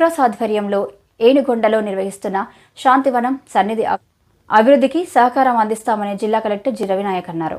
Red Cross ఆధ్వర్యంలో ఏనుగొండలో నిర్వహిస్తున్న శాంతివనం సన్నిధి అభివృద్ధికి సహకారం అందిస్తామని జిల్లా కలెక్టర్ జి రవినాయక్ అన్నారు.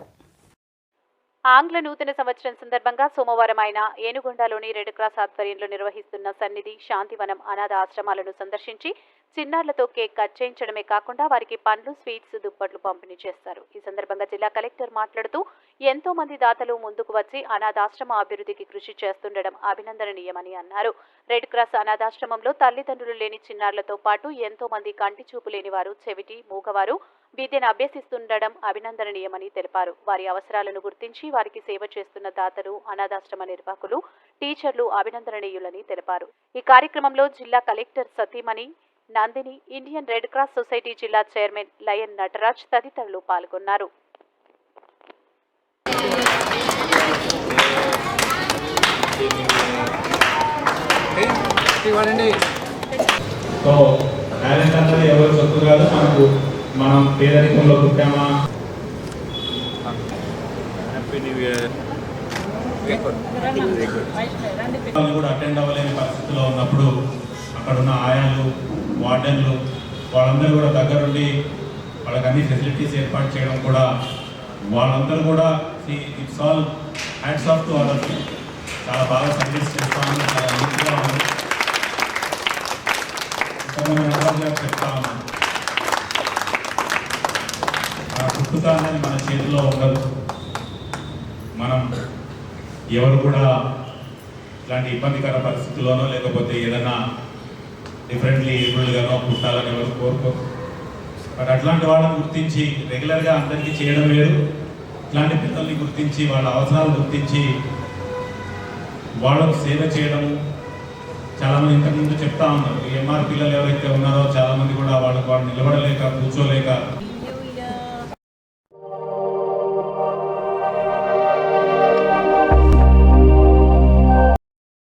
ఆంగ్ల నూతన సంవత్సరం సందర్భంగా సోమవారం ఆయన ఏనుగొండలోని రెడ్ క్రాస్ ఆధ్వర్యంలో నిర్వహిస్తున్న సన్నిధి శాంతివనం అనాథ ఆశ్రమాలను సందర్శించి చిన్నారులతో కేక్ కట్ చేయించడమే కాకుండా వారికి పండ్లు స్వీట్స్ దుప్పట్లు పంపిణీ చేస్తారు. ఈ సందర్భంగా జిల్లా కలెక్టర్ మాట్లాడుతూ ఎంతో మంది దాతలు ముందుకు వచ్చి అనాథాశ్రమ అభివృద్ధికి కృషి చేస్తుండడం అభినందనీయమని అన్నారు. రెడ్ క్రాస్ అనాథాశ్రమంలో తల్లిదండ్రులు లేని చిన్నారులతో పాటు ఎంతో మంది కంటి చూపు లేని వారు చెవిటి మూగవారు విద్యను అభ్యసిస్తుండడం అభినందనీయమని తెలిపారు. వారి అవసరాలను గుర్తించి వారికి సేవ చేస్తున్న దాతలు అనాథాశ్రమ నిర్వాహకులు టీచర్లు అభినందనీయులని తెలిపారు. ఈ కార్యక్రమంలో జిల్లా కలెక్టర్ సతీమణి Nandini Indian red cross society జిల్లా చైర్మన్ లయన్ నటరాజ్ తదితరులు పాల్గొన్నారు. సో ఎవరు సొత్తు కాదు మనకు మనం పేదరికంలో పుట్టామా? కూడా అటెండ్ అవ్వలేని పరిస్థితిలో ఉన్నప్పుడు అక్కడ ఉన్న ఆయాలు వార్డెన్లు వాళ్ళందరూ కూడా దగ్గరుండి వాళ్ళకి అన్ని ఫెసిలిటీస్ ఏర్పాటు చేయడం కూడా వాళ్ళందరూ కూడా it's all hats off to other చాలా బాగా సర్వీస్ చేస్తామని చాలా నీట్గా ఉంది. ఇంతకుముందు నటరాజు గారు చెప్తా ఉన్నాను మన అనేది మన చేతిలో ఉండదు. మనం ఎవరు కూడా ఇలాంటి ఇబ్బందికర పరిస్థితుల్లోనో లేకపోతే ఏదైనా డిఫరెంట్లీ ఏబుల్డ్గానో పుట్టాలని ఎవరు కోరుకోరు. మరి అట్లాంటి వాళ్ళని గుర్తించి రెగ్యులర్గా అందరికీ చేయడం వేరు. ఇట్లాంటి పిల్లల్ని గుర్తించి వాళ్ళ అవసరాలు గుర్తించి వాళ్ళకు సేవ చేయడం చాలామంది ఇంతకుముందు చెప్తా ఉన్నారు. ఎంఆర్ పిల్లలు ఎవరైతే ఉన్నారో చాలామంది కూడా వాళ్ళకు వాళ్ళు నిలబడలేక కూర్చోలేక